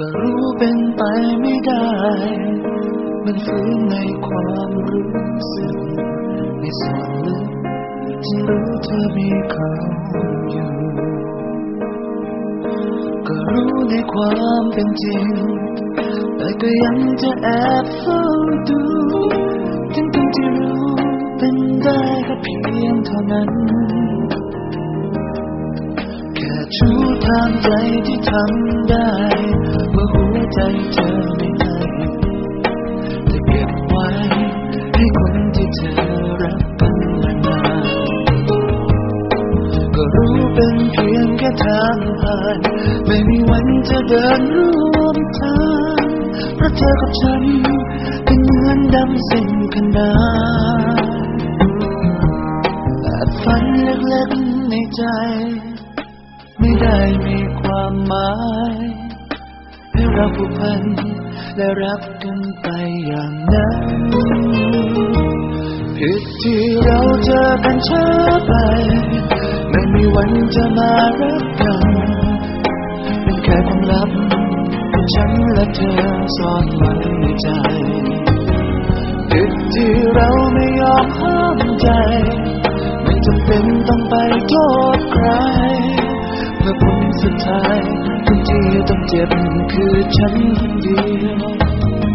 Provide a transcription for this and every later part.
ก็รู้เป็นไปไม่ได้ มันฝืนในความรู้สึก ในส่วนลึกฉันรู้เธอมีเขาอยู่ ก็รู้ในความเป็นจริง แต่ก็ยังจะแอบเฝ้าดูทั้งทั้งที่รู้เป็นได้แค่เพียงเท่านั้น แค่ชูทางใจที่ทำได้ เมื่อหัวใจเธอไม่ให้แต่เก็บไว้ให้คนที่เธอรักกันมานานก็รู้เป็นเพียงแค่ทางผ่าน ไม่มีวันจะเดินร่วมทางเพราะเธอกับฉันเป็นเหมือนดำสิ่งกันานแต่ฝันเล็กๆในใจ ไม่ได้มีความหมาย เราผูกพันและรักกันไปอย่างนั้นผิดที่เราเจอกันช้าไป ไม่มีวันจะมารักกันเป็นแค่ความลับที่ฉันและเธอซ่อนไว้ในใจผิดที่เราไม่ยอมห้ามใจ ไม่จำเป็นต้องไปโทษใครเมื่อผลสุดท้าย ต้องเจ็บคือฉันคนเดียว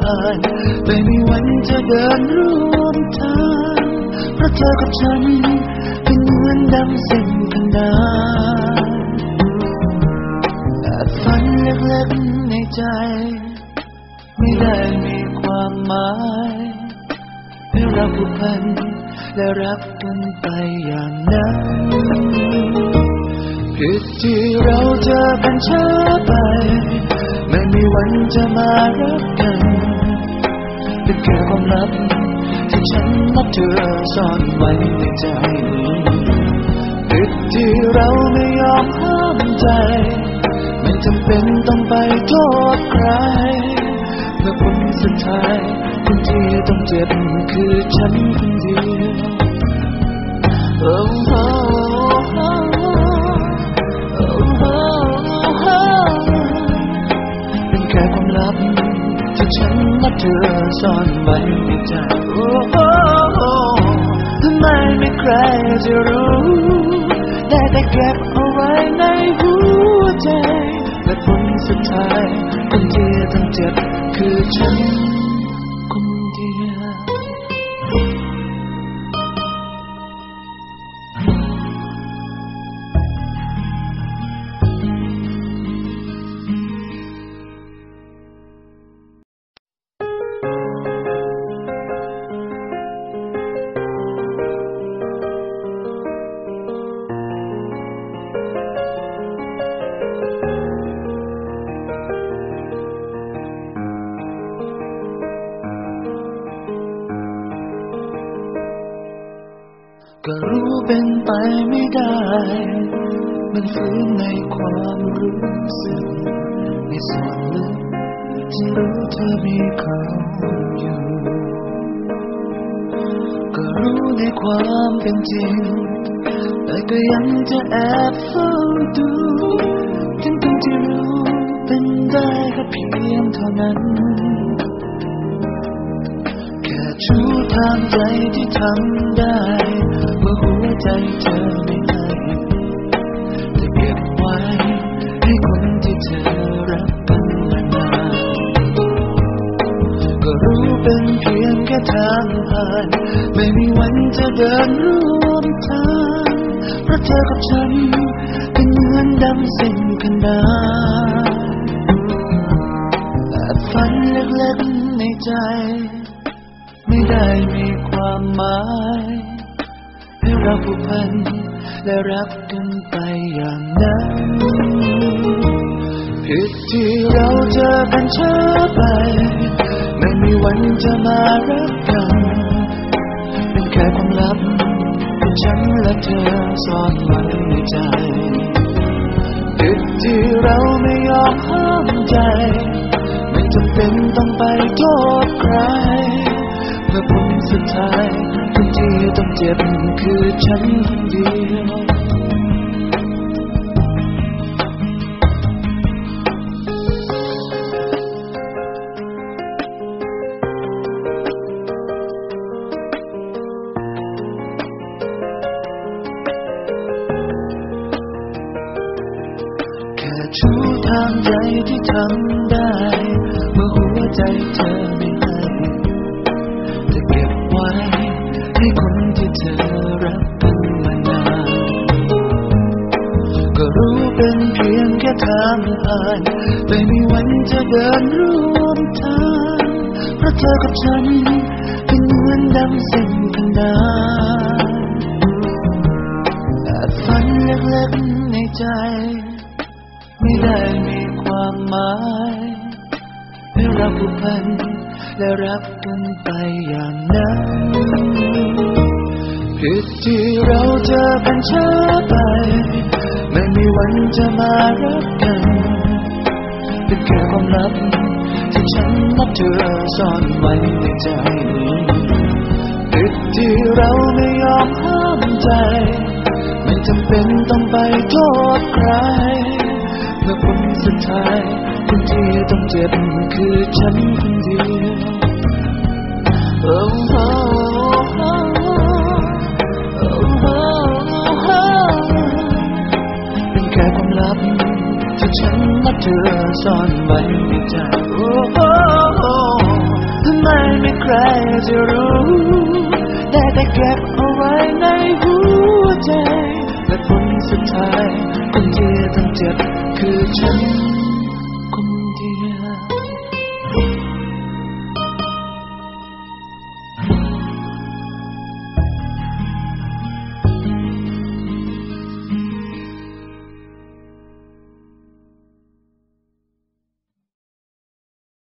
ผ่านไม่มีวันจะเดินร่วมทางเพราะเธอกับฉัน เป็นเหมือนดำสิ่งกันดานแต่ฝันเล็กๆในใจ ไม่ได้มีความหมายให้เราผูกพันและรักกันไปอย่างนั้นผิดที่เราเจอกันช้าไป ไม่มีวันจะมารักกัน เป็นแค่ความลับที่ฉันและเธอซ่อนไว้ในใจผิดที่เราไม่ยอมห้ามใจ ไม่จำเป็นต้องไปโทษใคร เมื่อผลสุดท้ายคนที่ต้องเจ็บคือฉันคนเดียวโอ้โหเป็นแค่ความลับ ที่ฉันและเธอซ่อนไว้ในใจโอ้โหทำไมไม่ใครจะรู้ ได้แต่เก็บเอาไว้ในหัวใจและผลสุดท้ายคนที่ต้องเจ็บคือฉันคนเดียว ก็รู้เป็นไปไม่ได้ มันฝืนในความรู้สึก ในส่วนลึกฉันรู้เธอมีเขาอยู่ ก็รู้ในความเป็นจริง แต่ก็ยังจะแอบเฝ้าดูทั้งทั้งที่รู้เป็นได้แค่เพียงเท่านั้น แค่ชูทางใจที่ทำได้ ใจเธอไม่ให้แต่เก็บไว้ ให้คนที่เธอรักกันมานานก็รู้เป็นเพียงแค่ทางผ่าน ไม่มีวันจะเดินร่วมทางเพราะเธอกับฉันเป็นเหมือนดำสิ่งกันดานแต่ฝันเล็กๆในใจ ไม่ได้มีความหมาย เราผูกพันและรักกันไปอย่างนั้นผิดที่เราเจอกันช้าไป ไม่มีวันจะมารักกัน เป็นแค่ความลับที่ฉันและเธอซ่อนไว้ในใจผิดที่เราไม่ยอมห้ามใจ ไม่จำเป็นต้องไปโทษใครเมื่อผลสุดท้าย เจ็บคือฉันคนเดียว แค่ชูทางใจที่ทำได้างผ่านไม่มีวันจะเดินร่วมทางเพราะเธอกับฉันเป็นเหมือนดังเส้นกันดานแต่ฝันเล็กๆในใจ ไม่ได้มีความหมายให้เราผูกพันและรักกันไปอย่างนั้นผิดที่เราเจอกันช้าไป ไม่มีวันจะมารักกัน เป็นแค่ความลับที่ฉันและเธอซ่อนไว้ในใจผิดที่เราไม่ยอมห้ามใจ ไม่จำเป็นต้องไปโทษใคร เมื่อผลสุดท้ายคนที่ต้องเจ็บคือฉันคนเดียว จะรู้ ได้แต่เก็บเอาไว้ในหัวใจ และผลสุดท้ายคนที่ต้องเจ็บคือฉัน